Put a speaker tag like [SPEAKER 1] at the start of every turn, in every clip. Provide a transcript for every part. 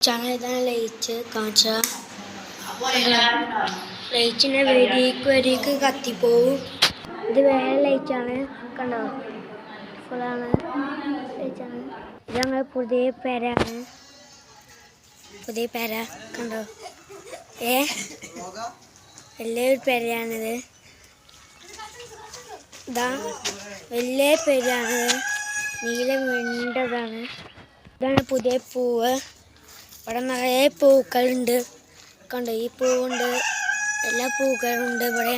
[SPEAKER 1] Channel ഇതാണ് ലയിച്ച് കാണിച്ച ലയിച്ചിനെ വെടിക്ക് വെടിക്ക് കത്തിപ്പോവും. ഇത് വേറെ ലൈറ്റാണ്. കണ്ടോ? ഫുള്ളാണ് ലൈറ്റാണ്. ഇത് ഞങ്ങൾ പുതിയ പേരാണ്. പുതിയ പേര കണ്ടോ? ഏ? വലിയൊരു പേരയാണിത്. ഇതാ വലിയ പേരാണിത് നീല വീണ്ടതാണ് ഇതാണ് പുതിയ പൂവ്. ഇവിടെ നിറയെ പൂക്കളുണ്ട്. കണ്ടോ ഈ പൂവുണ്ട് എല്ലാ പൂക്കളും ഉണ്ട് ഇവിടെ.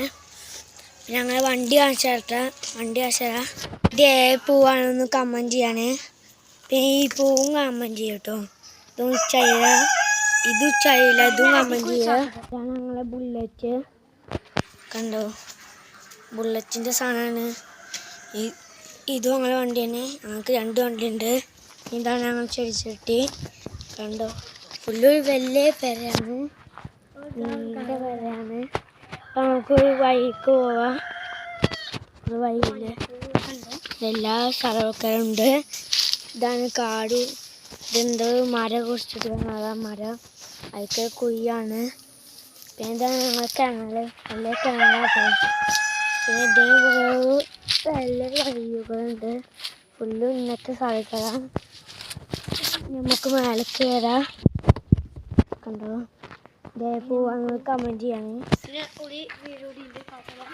[SPEAKER 1] ഞങ്ങൾ വണ്ടി കാണിച്ചാട്ട വണ്ടി കാണിച്ചാ ഇത് ഏ പൂവാണെന്ന് കമന്റ് ചെയ്യാണ്. പിന്നെ ഈ പൂവും കമന്റ് ചെയ്യും കേട്ടോ. ഇതും ചൈല ഇത് ചൈല ഇതും കമന്റ് ചെയ്യുക ഞങ്ങളെ ബുള്ളറ്റ് കണ്ടോ ബുള്ളറ്റിന്റെ സാധനമാണ്. ഈ ഇതും ഞങ്ങളെ വണ്ടി ഞങ്ങൾക്ക് രണ്ട് വണ്ടിയുണ്ട്. ഇതാണ് ഞങ്ങൾ ചെടിച്ചട്ടി. കണ്ടോ ഫുള്ള് വലിയ പെരയാണ് നീണ്ട പെരയാണ് അപ്പൊ നമുക്കൊരു വഴിക്ക് പോവാം. ഒരു വഴിയിൽ. എല്ലാ സ്ഥലമൊക്കെ ഉണ്ട് ഇതാണ് കാട്. ഇതെന്തോ മരം കുറിച്ചിട്ട് അതാ മരം. അതൊക്കെ കുയ്യാണ് പിന്നെ ഇതാണ് ഞങ്ങളെ നല്ല കിണറാട്ടോ പിന്നെ ഇതിന് കുറേ നല്ല ഇന്നത്തെ സ്ഥലത്താണ് നമുക്ക് മേലെ കയറാം കണ്ടോ പോവാന്ന് കമന്റ് ചെയ്യാണ്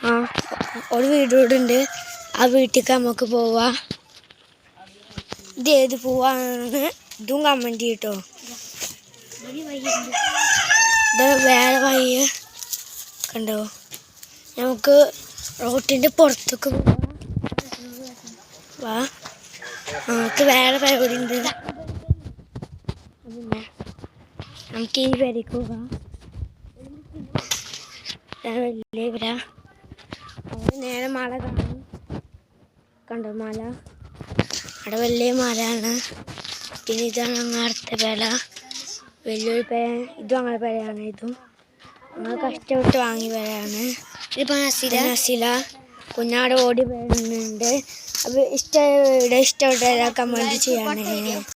[SPEAKER 1] ആ ഒരു വീഡിയോ ഉണ്ട് ആ വീട്ടിലേക്ക് നമുക്ക് പോവാം. ഇത് ഏത് പോവാന്ന് ഇതും കമന്റ് ചെയ്യട്ടോ. ഇത് വേറെ വഴി കണ്ടോ? നമുക്ക് റോട്ടിന്റെ പുറത്തേക്ക് പോവാ. വാ. നമുക്ക് വേറെ പരിപാടി ഉണ്ട് പിന്നെ നമുക്ക് ഈ പേരേക്ക് പോകാം വലിയ അവിടെ നേരെ മല കാണും. കണ്ടോ മല? അവിടെ വലിയ മലയാണ്. പിന്നെ ഇതാണ് ഞങ്ങൾ അടുത്ത പേര വലിയൊരു പേര ഇതും അങ്ങനെ പേരയാണ് ഇതും. ഞങ്ങൾ കഷ്ടപ്പെട്ട് വാങ്ങിയ പേരയാണ് ഇതിപ്പോൾ നസില നസില കുഞ്ഞാട് ഓടി വരുന്നുണ്ട്. അപ്പോൾ ഇഷ്ടം ഇഷ്ടപ്പെട്ട കമന്റ് ചെയ്യണേ.